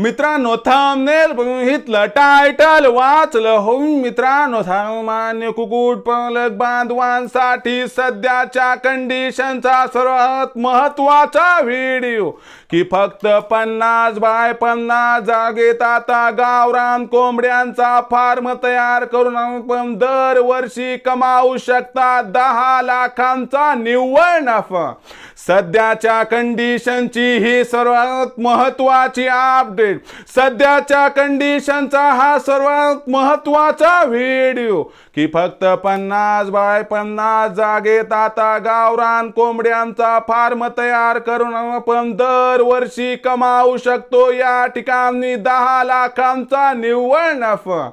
मित्रांनो थांबनेल बघितलं टायटल वाचलं हो मित्रांनो सामान्य कुकुट पालक बांधवांसाठी सध्याच्या कंडिशनचा सर्वात महत्त्वाचा व्हिडिओ की फक्त पन्नास बाय पन्नास जागेत आता गावरान कोंबड्यांचा फार्म तयार करून आपण दरवर्षी कमावू शकता दहा लाखांचा निव्वळ नफा. सध्याच्या कंडिशनची ही सर्वात महत्वाची अपडेट सध्याच्या कंडिशनचा हा सर्वात महत्त्वाचा व्हिडिओ की फक्त पन्नास बाय पन्नास जागेत आता गावरान कोंबड्यांचा फार्म तयार करून आपण दरवर्षी कमावू शकतो. या ठिकाणी दहा लाखांचा निव्वळ नफा.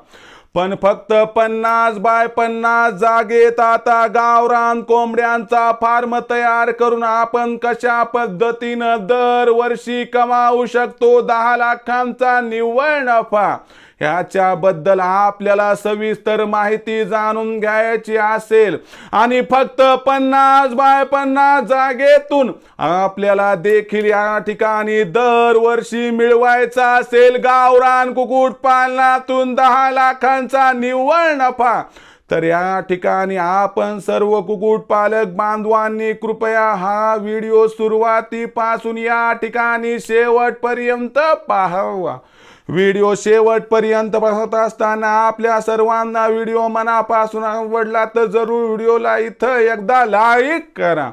पण फक्त पन्नास बाय पन्नास जागेत आता गावरान कोंबड्यांचा फार्म तयार करून आपण कशा पद्धतीनं दरवर्षी कमावू शकतो? दहा लाखांचा निव्वळ नफा. ह्याच्याबद्दल आपल्याला सविस्तर माहिती जाणून घ्यायची असेल. आणि फक्त पन्नास बाय पन्नास जागेतून आपल्याला देखील या ठिकाणी दरवर्षी मिळवायचा असेल. गावरान कुक्कुटपालनातून दहा लाखांचा निव्वळ नफा. तर या ठिकाणी आपण सर्व कुक्कुटपालक बांधवांनी कृपया हा व्हिडिओ सुरुवातीपासून या ठिकाणी शेवटपर्यंत पाहावा. व्हिडिओ शेवटपर्यंत बघत असताना आपल्या सर्वांना व्हिडिओ मनापासून आवडला तर जरूर व्हिडिओला इथं एकदा लाईक करा.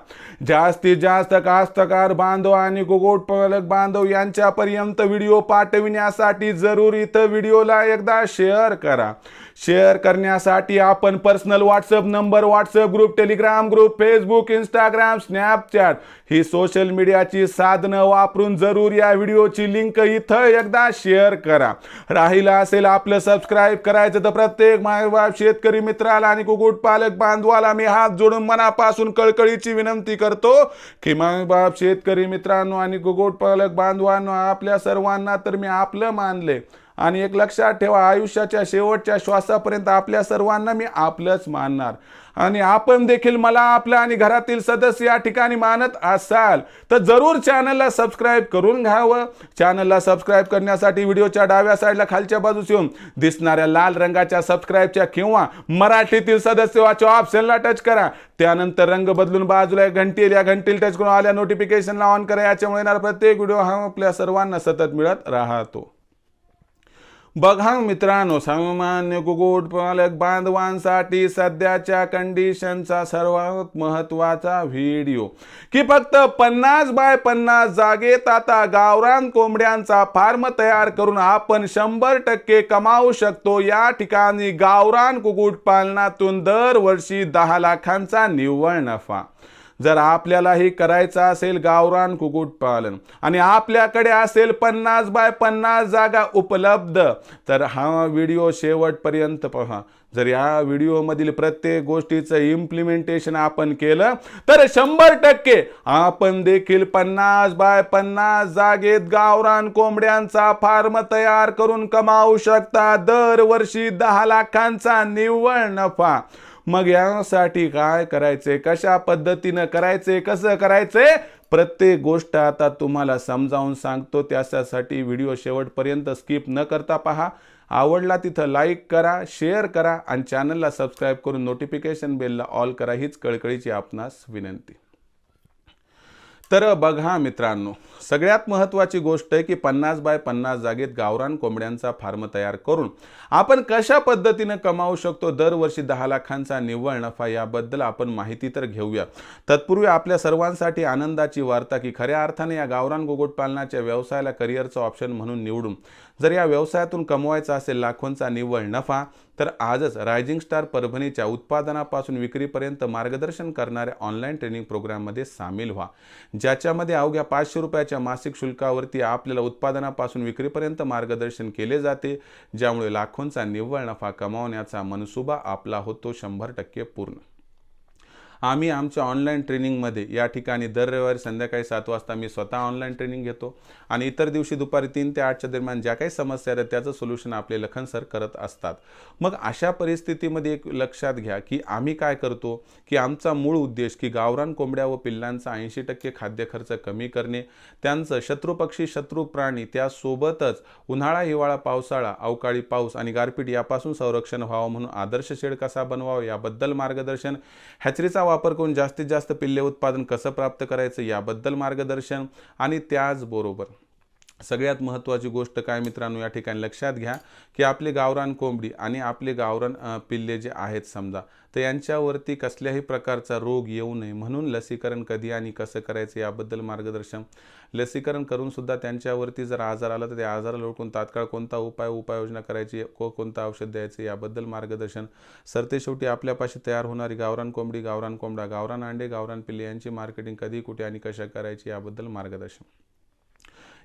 जास्तीत जास्त कास्तकार बांधव आणि कुक्कुटपालक बांधव यांच्यापर्यंत व्हिडिओ पाठविण्यासाठी जरूर इथं व्हिडिओला एकदा शेअर करा. शेअर करण्यासाठी आपण personal WhatsApp number WhatsApp group Telegram group Facebook Instagram Snapchat ही सोशल मीडियाची साधनं वापरून जरूर या व्हिडिओची लिंक इथं एकदा शेअर करा. राहिलं असेल आपलं सबस्क्राईब करायचं तर प्रत्येक मायबाप शेतकरी मित्राला आणि कुक्कुटपालक बांधवाला मी हात जोडून मनापासून कळकळीची विनंती करतो की मायबाप शेतकरी मित्रांनो आणि कुक्कुटपालक बांधवांनो आपल्या सर्वांना तर मी आपलं मानले. आणि एक लक्षात ठेवा आयुष्याच्या शेवटच्या श्वासापर्यंत आपल्या सर्वांना मी आपलंच मानणार. आणि आपण देखील मला आपलं आणि घरातील सदस्य या ठिकाणी मानत असाल तर जरूर चॅनलला सबस्क्राईब करून घ्यावं. चॅनलला सबस्क्राईब करण्यासाठी व्हिडिओच्या डाव्या साईडला खालच्या बाजूस येऊन दिसणाऱ्या लाल रंगाच्या सबस्क्राईबच्या किंवा मराठीतील सदस्य वाचो ऑप्शनला टच करा. त्यानंतर रंग बदलून बाजूला एक घंटी या घंटील टच करून आल्या नोटिफिकेशनला ऑन करा. याच्यामुळे येणारा प्रत्येक व्हिडिओ हा आपल्या सर्वांना सतत मिळत राहतो. बघा मित्रांनो सामान्य कुक्कुटपालक बांधवांसाठी सध्याच्या कंडिशनचा सर्वात महत्त्वाचा व्हिडिओ की फक्त पन्नास बाय पन्नास जागेत आता गावरान कोंबड्यांचा फार्म तयार करून आपण शंभर टक्के कमावू शकतो. या ठिकाणी गावरान कुक्कुटपालनातून दरवर्षी दहा लाखांचा निव्वळ नफा. जर आपल्यालाही करायचं असेल गावरान कुक्कुटपालन आणि आपल्याकडे असेल पन्नास बाय पन्नास जागा उपलब्ध तर हा व्हिडिओ शेवटपर्यंत पहा. जर या व्हिडिओमधील प्रत्येक गोष्टीचं इम्प्लिमेंटेशन आपण केलं तर शंभर टक्के आपण देखील पन्नास बाय पन्नास जागेत गावरान कोंबड्यांचा फार्म तयार करून कमावू शकता. दरवर्षी दहा लाखांचा निव्वळ नफा. मग यासाठी काय करायचे? कशा पद्धतीनं करायचे? कसं करायचे? प्रत्येक गोष्ट आता तुम्हाला समजावून सांगतो. त्याच्यासाठी व्हिडिओ शेवटपर्यंत स्किप न करता पहा. आवडला तिथं लाईक करा शेअर करा आणि चॅनलला सबस्क्राईब करून नोटिफिकेशन बेलला ऑल करा. हीच कळकळीची आपणास विनंती. तर बघा मित्रांनो सगळ्यात महत्त्वाची गोष्ट आहे की पन्नास बाय पन्नास जागेत गावरान कोंबड्यांचा फार्म तयार करून आपण कशा पद्धतीनं कमावू शकतो दरवर्षी दहा लाखांचा निव्वळ नफा याबद्दल आपण माहिती तर घेऊया. तत्पूर्वी आपल्या सर्वांसाठी आनंदाची वार्ता की खऱ्या अर्थाने या गावरान कुक्कुटपालनाच्या व्यवसायाला करिअरचं ऑप्शन म्हणून निवडून जर या व्यवसायातून कमवायचा असेल लाखोंचा निव्वळ नफा तर आजच रायझिंग स्टार परभणीच्या उत्पादनापासून विक्रीपर्यंत मार्गदर्शन करणाऱ्या ऑनलाईन ट्रेनिंग प्रोग्राममध्ये सामील व्हा. ज्याच्यामध्ये अवघ्या पाचशे रुपयाच्या मासिक शुल्कावरती आपल्याला उत्पादनापासून विक्रीपर्यंत मार्गदर्शन केले जाते ज्यामुळे लाखोंचा निव्वळ नफा कमावण्याचा मनसुबा आपला होतो शंभर टक्के पूर्ण. आम्ही आमच्या ऑनलाईन ट्रेनिंगमध्ये या ठिकाणी दर रविवारी संध्याकाळी सात वाजता मी स्वतः ऑनलाईन ट्रेनिंग घेतो. आणि इतर दिवशी दुपारी तीन ते आठच्या दरम्यान ज्या काही समस्या आहेत त्याचं सोल्युशन आपले लखन सर करत असतात. मग अशा परिस्थितीमध्ये एक लक्षात घ्या की आम्ही काय करतो की आमचा मूळ उद्देश की गावरान कोंबड्या व पिल्लांचा ऐंशी टक्के खाद्य खर्च कमी करणे त्यांचं शत्रुपक्षी शत्रू प्राणी त्यासोबतच उन्हाळा हिवाळा पावसाळा अवकाळी पाऊस आणि गारपीट यापासून संरक्षण व्हावं म्हणून आदर्श शेड कसा बनवावा याबद्दल मार्गदर्शन हॅचरीचा वापर करून जास्तीत जास्त पिल्ले उत्पादन कसं प्राप्त करायचं याबद्दल मार्गदर्शन आणि त्याचबरोबर सगळ्यात महत्त्वाची गोष्ट काय मित्रांनो या ठिकाणी लक्षात घ्या की आपले गावरान कोंबडी आणि आपले गावरान पिल्ले जे आहेत समजा तर यांच्यावरती कसल्याही प्रकारचा रोग येऊ नये. म्हणून लसीकरण कधी आणि कसं करायचं याबद्दल मार्गदर्शन लसीकरण करून सुद्धा त्यांच्यावरती जर आजार आला तर त्या आजाराला ओळखून तात्काळ कोणता उपाय उपाययोजना करायची को कोणतं औषध द्यायचं याबद्दल मार्गदर्शन. सरते शेवटी आपल्यापाशी तयार होणारी गावरान कोंबडी गावरान कोंबडा गावरान अंडे गावरान पिल्ले यांची मार्केटिंग कधी कुठे आणि कशा करायची याबद्दल मार्गदर्शन.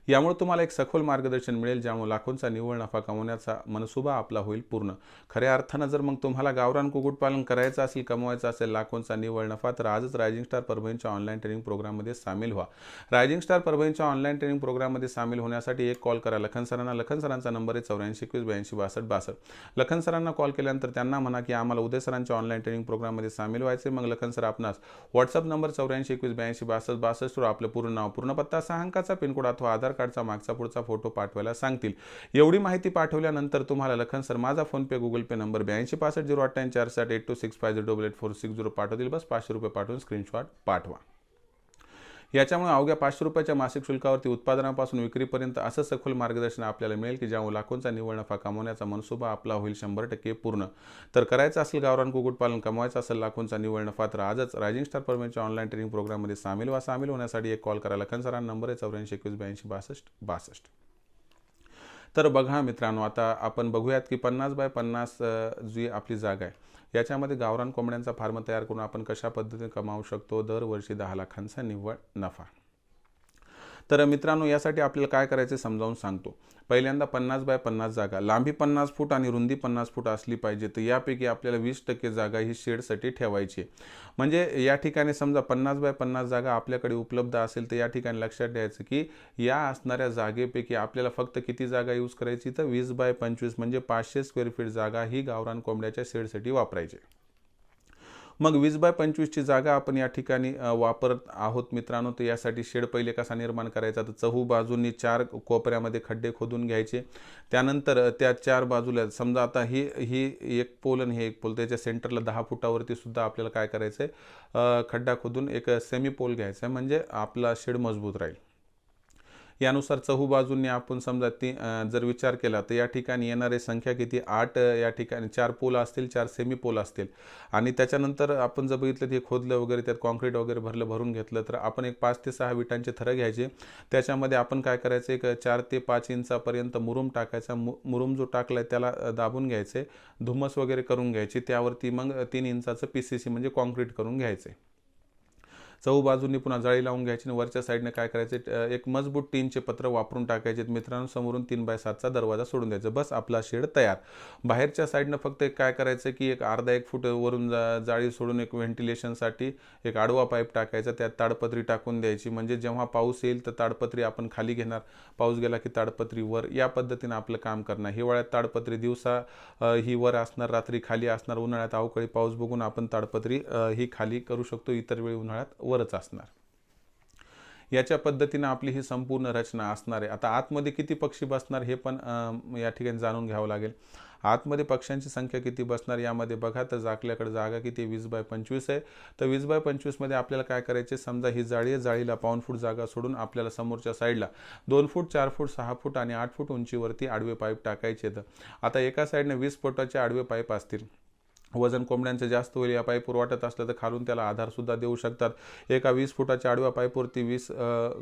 यामुळे तुम्हाला एक सखोल मार्गदर्शन मिळेल ज्यामुळे लाखोंचा निव्वळ नफा कमवण्याचा मनसुबा आपला होईल पूर्ण. खऱ्या अर्थानं जर मग तुम्हाला गावरान कुक्कुटपालन करायचं असेल कमवायचं असेल लाखोंचा निव्वळ नफा तर आजच रायझिंग स्टार परभणीच्या ऑनलाईन ट्रेनिंग प्रोग्राममध्ये सामील व्हा. रायझिंग स्टार परभणीच्या ऑनलाईन ट्रेनिंग प्रोग्राममध्ये सामील होण्यासाठी एक कॉल करा. लखन सरांना लखन सरांचा नंबर आहे चौऱ्याऐंशी एकवीस ब्याऐंशी बासष्ट बासष्ट. लखन सरांना कॉल केल्यानंतर त्यांना म्हणा की आम्हाला उदय सरांच्या ऑनलाईन ट्रेनिंग प्रोग्राममध्ये सामील व्हायचे मग लखन सर आपणास व्हॉट्सअप नंबर चौऱ्याऐंशी एकवीस ब्याऐंशी बासष्ट बासष्टवर आपलं पूर्ण नाव पूर्ण पत्ता सहा अंकाचा पिनकोड अथवा आधार कार्डचा मागचा पुढचा फोटो पाठवायला सांगतील. एवढी माहिती पाठवल्यानंतर तुम्हाला लखन सर माझा फोनपे गुगल पे नंबर ब्याऐंशी पासष्ट झिरो अठ्ठ्याऐंशी चार साठ eight two six five zero double eight four six zero पाठवतील. बस पाचशे रुपये पाठवून स्क्रीनशॉट पाठवा. याच्यामुळे अवघ्या पाचशे रुपयाच्या मासिक शुल्कावरती उत्पादनापासून विक्रीपर्यंत असं सखोल मार्गदर्शन आपल्याला मिळेल की ज्यामुळे लाखोंचा निव्वळ नफा कमवण्याचा मनसुबा आपला होईल शंभर टक्के पूर्ण. तर करायचं असेल गावरान कुक्कुटपालन कमवायचं असेल लाखोंचा निव्वळ नफा तर आजच रायझिंग स्टार परमेंटच्या ऑनलाईन ट्रेनिंग प्रोग्राममध्ये सामील वा सामील होण्यासाठी एक कॉल करा. लखन सरांना नंबर आहे चौऱ्याऐंशी एकवीस ब्याऐंशी बासष्ट बासष्ट. तर बघा मित्रांनो आता आपण बघूयात की पन्नास बाय पन्नास जी आपली जागा आहे. याच्यामध्ये गावरान कोंबड्यांचा फार्म तयार करून आपण कशा पद्धतीने कमावू शकतो? दरवर्षी दहा लाखांचा निव्वळ नफा. तर मित्रांनो यासाठी आपल्याला काय करायचं समजावून सांगतो. पहिल्यांदा पन्नास बाय पन्नास जागा. लांबी पन्नास फूट आणि रुंदी पन्नास फूट असली पाहिजे. तर यापैकी आपल्याला वीस टक्के जागा ही शेडसाठी ठेवायची म्हणजे या ठिकाणी समजा पन्नास बाय पन्नास जागा आपल्याकडे उपलब्ध असेल तर या ठिकाणी लक्षात द्यायचं की या असणाऱ्या जागेपैकी आपल्याला फक्त किती जागा यूज करायची? तर वीस बाय पंचवीस म्हणजे पाचशे स्क्वेअर फीट जागा ही गावरान कोंबड्याच्या शेडसाठी वापरायची मग वीस बाय पंचवीसची जागा आपण या ठिकाणी वापरत आहोत मित्रांनो. तर यासाठी शेड पहिले कसा निर्माण करायचा? तर चहू बाजूंनी चार कोपऱ्यामध्ये खड्डे खोदून घ्यायचे. त्यानंतर त्या चार बाजूला समजा आता ही ही एक पोल आणि हे एक पोल त्याच्या सेंटरला दहा फुटावरती सुद्धा आपल्याला काय करायचं आहे खड्डा खोदून एक सेमी पोल घ्यायचा आहे म्हणजे आपला शेड मजबूत राहील. यानुसार चहू बाजूंनी आपण समजा ती जर विचार केला तर या ठिकाणी येणारे संख्या किती? आठ या ठिकाणी चार पोल असतील चार सेमी पोल असतील. आणि त्याच्यानंतर आपण जर बघितलं ते खोदलं वगैरे त्यात कॉन्क्रीट वगैरे भरलं भरून घेतलं तर आपण एक पाच ते सहा विटांचे थरं घ्यायचे. त्याच्यामध्ये आपण काय करायचं? एक चार ते पाच इंचापर्यंत मुरुम टाकायचा. मु मुरुम जो टाकलाय त्याला दाबून घ्यायचे. धुमस वगैरे करून घ्यायची. त्यावरती मग तीन इंचाचं पी सी सी म्हणजे कॉन्क्रीट करून घ्यायचे. चौ बाजूनी पुन्हा जाळी लावून घ्यायची आणि वरच्या साईडने काय करायचे एक मजबूत टीनचे पत्र वापरून टाकायचे. मित्रांनो समोरून तीन बाय सातचा दरवाजा सोडून द्यायचा. बस आपला शेड तयार. बाहेरच्या साईडनं फक्त एक काय करायचं की एक अर्धा एक फूट वरून जाळी सोडून एक व्हेंटिलेशनसाठी एक आडवा पाईप टाकायचा. त्यात ताडपत्री टाकून द्यायची. म्हणजे जेव्हा पाऊस येईल तर ताडपत्री आपण खाली घेणार. पाऊस गेला की ताडपत्री वर. या पद्धतीनं आपलं काम करणार. हिवाळ्यात ताडपत्री दिवसा ही वर असणार रात्री खाली असणार. उन्हाळ्यात अवकाळी पाऊस बघून आपण ताडपत्री ही खाली करू शकतो. इतर वेळी उन्हाळ्यात वरच असणार. याच्या पद्धतीनं आपली ही संपूर्ण रचना असणार आहे. आता आतमध्ये किती पक्षी बसणार हे पण या ठिकाणी जाणून घ्यावं लागेल. आतमध्ये पक्ष्यांची संख्या किती बसणार यामध्ये बघा तर आपल्याकडे जागा किती वीस बाय पंचवीस आहे. तर वीस बाय पंचवीसमध्ये आपल्याला काय करायचे? समजा ही जाळी आहे जाळीला पाऊन फूट जागा सोडून आपल्याला समोरच्या साईडला दोन फूट चार फूट सहा फूट आणि आठ फूट उंचीवरती आडवे पाईप टाकायचे तर आता एका साईडने वीस फुटाचे आडवे पाईप असतील. वजन कोंबड्यांचं जास्त होईल या पाईपवर वाटत असलं तर खालून त्याला आधारसुद्धा देऊ शकतात. एका वीस फुटाच्या आडव्या पाईपवरती वीस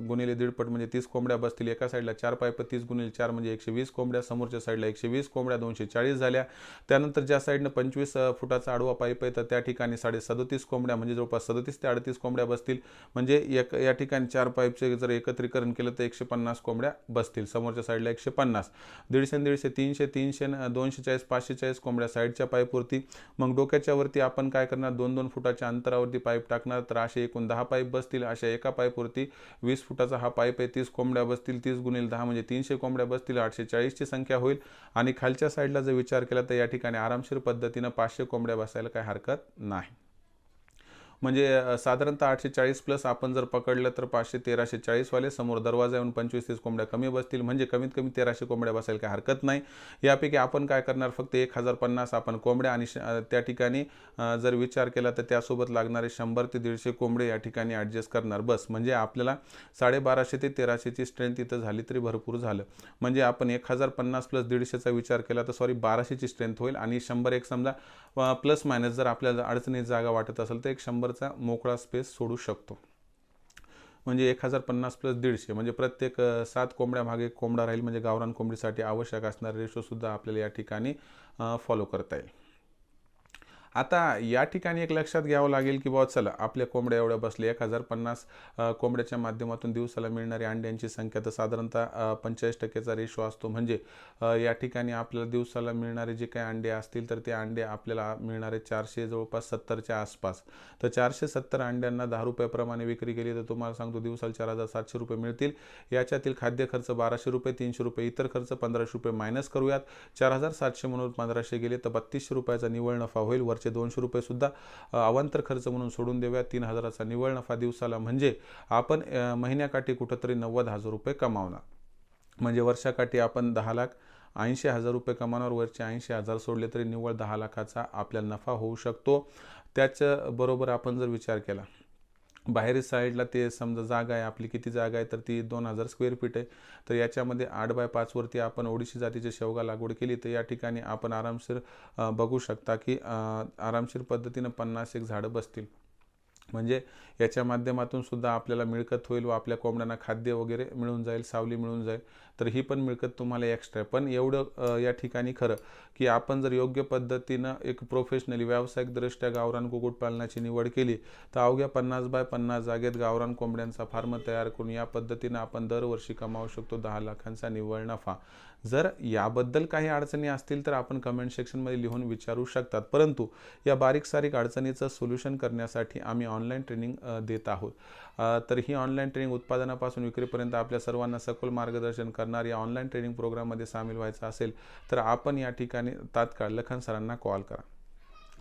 गुणिले दीडपट म्हणजे तीस कोंबड्या बसतील. एका साईडला चार पाईप तीस गुणिले चार म्हणजे एकशे वीस कोंबड्या. समोरच्या साईडला एकशे वीस कोंबड्या दोनशे चाळीस झाल्या. त्यानंतर ज्या साईडनं पंचवीस फुटाचा आडवा पाईप आहे तर त्या ठिकाणी साडे सदतीस कोंबड्या म्हणजे जवळपास सदतीस ते अडतीस कोंबड्या बसतील. म्हणजे एक या ठिकाणी चार पाईपचे जर एकत्रीकरण केलं तर एकशे पन्नास कोंबड्या बसतील. समोरच्या साईडला एकशे पन्नास. दीडशे दीडशे तीनशे तीनशे दोनशे चाळीस पाचशे चाळीस कोंबड्या साईडच्या पाईपवरती मग डोक्याच्या वरती आपण काय करणार? दोन दोन फुटाच्या अंतरावरती पाईप टाकणार. तर असे एकूण दहा पाईप बसतील. अशा एका पाईपवरती वीस फुटाचा हा पाईप आहे. तीस कोंबड्या बसतील. तीस गुणिले दहा म्हणजे तीनशे कोंबड्या बसतील. आठशे चाळीसची संख्या होईल. आणि खालच्या साईडला जर विचार केला तर या ठिकाणी आरामशीर पद्धतीनं पाचशे कोंबड्या बसायला काही हरकत नाही. म्हणजे साधारणतः आठशे चाळीस प्लस आपण जर पकडलं तर पाचशे तेराशे चाळीसवाले समोर दरवाजा येऊन पंचवीस तीस कोंबड्या कमी बसतील. म्हणजे कमीत कमी तेराशे कोंबड्या बसायला काही हरकत नाही. यापैकी आपण काय करणार? फक्त एक हजार पन्नास आपण कोंबड्या आणि श- त्या ठिकाणी जर विचार केला तर त्यासोबत लागणारे शंभर ते दीडशे कोंबडे या ठिकाणी ॲडजस्ट करणार. बस. म्हणजे आपल्याला साडेबाराशे ते तेराशेची स्ट्रेंथ इथं झाली तरी भरपूर झालं. म्हणजे आपण एक हजार पन्नास प्लस दीडशेचा विचार केला तर सॉरी बाराशेची स्ट्रेंथ होईल आणि शंभर एक समजा प्लस मायनस जर आपल्याला अडचणीत जागा वाटत असेल तर एक शंभरचा मोकळा स्पेस सोडू शकतो. म्हणजे एक हजार पन्नास प्लस दीडशे म्हणजे प्रत्येक सात कोंबड्या मागे कोंबडा राहील म्हणजे गावरान कोंबडीसाठी आवश्यक असणारे रेशोसुद्धा आपल्याला या ठिकाणी फॉलो करता येईल. आता या ठिकाणी एक लक्षात घ्यावं लागेल की बाबा चला आपल्या कोंबड्या एवढ्या बसल्या एक हजार पन्नास कोंबड्याच्या माध्यमातून दिवसाला मिळणारी अंड्यांची संख्या तर साधारणतः पंचेचाळीस टक्क्याचा रेशो असतो. म्हणजे या ठिकाणी आपल्याला दिवसाला मिळणारे जे काही अंडे असतील तर ते अंडे आपल्याला मिळणारे चारशे जवळपास सत्तरच्या आसपास. तर चारशे सत्तर अंड्यांना दहा रुपयाप्रमाणे विक्री केली तर तुम्हाला सांगतो दिवसाला चार हजार सातशे रुपये मिळतील. याच्यातील खाद्य खर्च बाराशे रुपये तीनशे रुपये इतर खर्च पंधराशे रुपये मायनस करूयात. चार हजार सातशे म्हणून पंधराशे गेले तर बत्तीसशे रुपयाचा निव्वळ नफा होईल. वरचे दोनशे रुपये सुद्धा अवांतर खर्च म्हणून सोडून देऊया. तीन हजाराचा निव्वळ नफा दिवसाला म्हणजे आपण महिन्याकाठी कुठंतरी नव्वद हजार रुपये कमावणार. म्हणजे वर्षाकाठी आपण दहा लाख ऐंशी हजार रुपये कमावणार वरचे ऐंशी हजार सोडले तरी निव्वळ दहा लाखाचा आपल्याला नफा होऊ शकतो. त्याच्याबरोबर आपण जर विचार केला बाहेर साईडला ते समजा जागा आहे आपली किती जागा आहे तर ती दोन हजार स्क्वेअर फीट आहे. तर याच्यामध्ये आठ बाय पाचवरती आपण ओडिशी जातीची शेवगा लागवड केली तर या ठिकाणी आपण आरामशीर बघू शकता की आरामशीर पद्धतीनं पन्नास एक झाडं बसतील. म्हणजे याच्या माध्यमातून सुद्धा आपल्याला मिळकत होईल व आपल्या कोंबड्यांना खाद्य वगैरे मिळून जाईल सावली मिळून जाईल. तर ही पण मिळकत तुम्हाला एक्स्ट्रा आहे. पण एवढं या ठिकाणी खरं की आपण जर योग्य पद्धतीनं एक प्रोफेशनली व्यावसायिकदृष्ट्या गावरान कुक्कुटपालनाची निवड केली तर अवघ्या पन्नास बाय पन्नास जागेत गावरान कोंबड्यांचा फार्म तयार करून या पद्धतीनं आपण दरवर्षी कमावू शकतो दहा लाखांचा निव्वळ नफा. जर याबद्दल काही अडचणी असतील तर आपण कमेंट सेक्शनमध्ये लिहून विचारू शकतात. परंतु या बारीक सारीक अडचणीचं सोल्युशन करण्यासाठी आम्ही ऑनलाईन ट्रेनिंग देत आहोत. तर ही ऑनलाईन ट्रेनिंग उत्पादनापासून विक्रीपर्यंत आपल्या सर्वांना सखोल मार्गदर्शन करणार या ऑनलाईन ट्रेनिंग प्रोग्राममध्ये सामील व्हायचं असेल तर आपण या ठिकाणी तात्काळ लखन सरांना कॉल करा.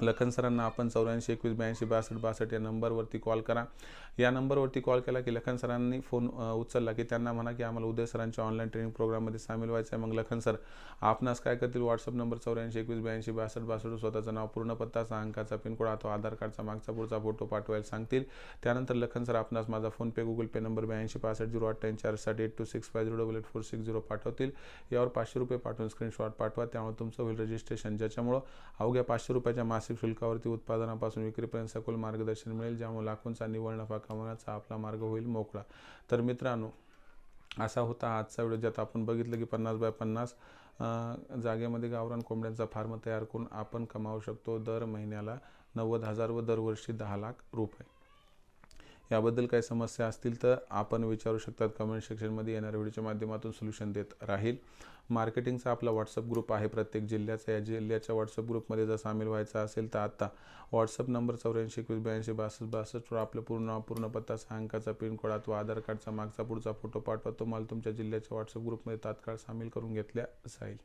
लखन सरांना आपण चौऱ्याऐंशी एकवीस ब्याऐंशी बासष्ट बासष्ट या नंबरवरती कॉल करा. या नंबरवरती कॉल केला की लखन सरांनी फोन उचलला की त्यांना म्हणा की आम्हाला उदय सरांच्या ऑनलाईन ट्रेनिंग प्रोग्राममध्ये सामील व्हायचं आहे. मग लखन सर आपणास काय करतील? व्हॉट्सअप नंबर चौऱ्याऐंशी एकवीस ब्याऐंशी बासष्ट बासष्ट स्वतःचं नाव पूर्ण पत्ता सहा अंकाचा पिनकोड अथवा आधार कार्डचा मागचा पुढचा फोटो पाठवायला सांगतील. त्यानंतर लखन सर आपणास माझा फोनपे गुगल पे नंबर ब्याऐंशी पासष्ट झिरो अठ्ठ्याऐंशी चारसाठी eight two six five zero double eight four six zero पाठवतील. यावर पाचशे रुपये पाठवून स्क्रीनशॉट पाठवा. त्यामुळे तुमचं होईल रजिस्ट्रेशन ज्याच्यामुळं अवघ्या पाचशे रुपयाच्या मासिक शुल्कावरती उत्पादनापासून विक्रीपर्यंत सखोल मार्गदर्शन मिळेल ज्यामुळे लाखोंचा निव्वळ नफा कमवण्याचा आपला मार्ग होईल मोकळा. तर मित्रांनो असा होता आजचा व्हिडिओ ज्यात आपण बघितलं की पन्नास बाय पन्नास जागेमध्ये गावरान कोंबड्यांचा फार्म तयार करून आपण कमावू शकतो दर महिन्याला नव्वद हजार व दरवर्षी दहा लाख रुपये. याबद्दल काही समस्या असतील तर आपण विचारू शकतात. कमेंट सेक्शनमध्ये येणाऱ्या व्हिडिओच्या माध्यमातून सोल्युशन देत राहील. मार्केटिंगचा आपला व्हॉट्सअप ग्रुप आहे प्रत्येक जिल्ह्याचा. या जिल्ह्याच्या व्हॉट्सअप ग्रुपमध्ये जर सामील व्हायचा असेल तर आता व्हॉट्सअप नंबर चौऱ्याऐंशी एकवीस ब्याऐंशी बासष्ट बासष्टवर आपलं पूर्ण पूर्ण पत्ता सहा अंकाचा पिनकोड अथवा आधार कार्डचा मागचा पुढचा फोटो पाठवा. तुम्हाला तुमच्या जिल्ह्याच्या व्हॉट्सअप ग्रुपमध्ये तात्काळ सामील करून घेतल्या जाईल.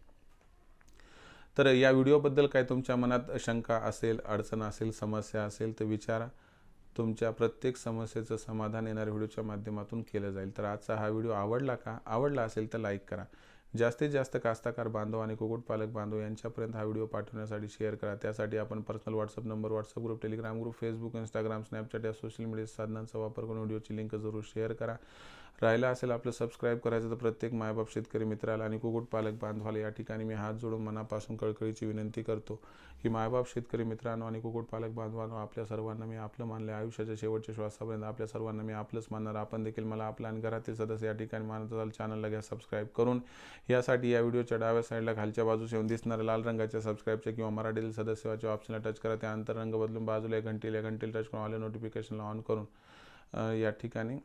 तर या व्हिडिओबद्दल काय तुमच्या मनात शंका असेल अडचण असेल समस्या असेल तर विचारा. तुमच्या प्रत्येक समस्येचं समाधान येणाऱ्या व्हिडिओच्या माध्यमातून केलं जाईल. तर आजचा हा व्हिडिओ आवडला का? आवडला असेल तर लाईक करा. जास्तीत जास्त कास्ताकार बांधव आणि कुक्कुटपालक बांधव यांच्यापर्यंत हा व्हिडिओ पाठवण्यासाठी शेअर करा. त्यासाठी आपण personal WhatsApp number WhatsApp group Telegram group Facebook Instagram Snapchat या सोशल मीडिया साधनांचा वापर करून व्हिडिओची लिंक जरूर शेअर करा. राहिला असेल आपलं सबस्क्राईब करायचं तर प्रत्येक मायबाप शेतकरी मित्राला आणि कुक्कुटपालक बांधवाला या ठिकाणी मी हात जोडून मनापासून कळकळीची विनंती करतो की मायबाप शेतकरी मित्रांनो आणि कुक्कुटपालक बांधवांनो आपल्या सर्वांना मी आपलं मानले आयुष्याच्या शेवटच्या श्वासापर्यंत आपल्या सर्वांना मी आपलंच मानणार. आपण देखील मला आपल्या आणि घरातील सदस्य या ठिकाणी मानत असाल चॅनलला घ्या सबस्क्राईब करून. यासाठी या व्हिडिओच्या डाव्या साईडला खालच्या बाजूस येऊन दिसणाऱ्या लाल रंगाच्या सबस्क्राईबच्या किंवा मराठीतील सदस्याच्या ऑप्शनला टच करा. त्यानंतर रंग बदलून बाजूला एक घंटीला घंटीला टच करून आले नोटिफिकेशनला ऑन करून या ठिकाणी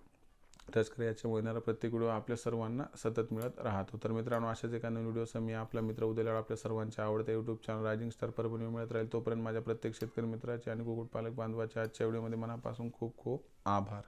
टचकर याच्या येणारा प्रत्येक व्हिडिओ आपल्या सर्वांना सतत मिळत राहतो. तर मित्रांनो अशाच एका नवीन व्हिडिओसह मी आपला मित्र उद्याला आपल्या सर्वांच्या आवडत्या YouTube channel rising star Parbhani मिळत राहील. तोपर्यंत माझ्या प्रत्येक शेतकरी मित्राचे आणि कुक्कुटपालक बांधवाच्या आजच्या व्हिडिओमध्ये मनापासून खूप खूप आभार.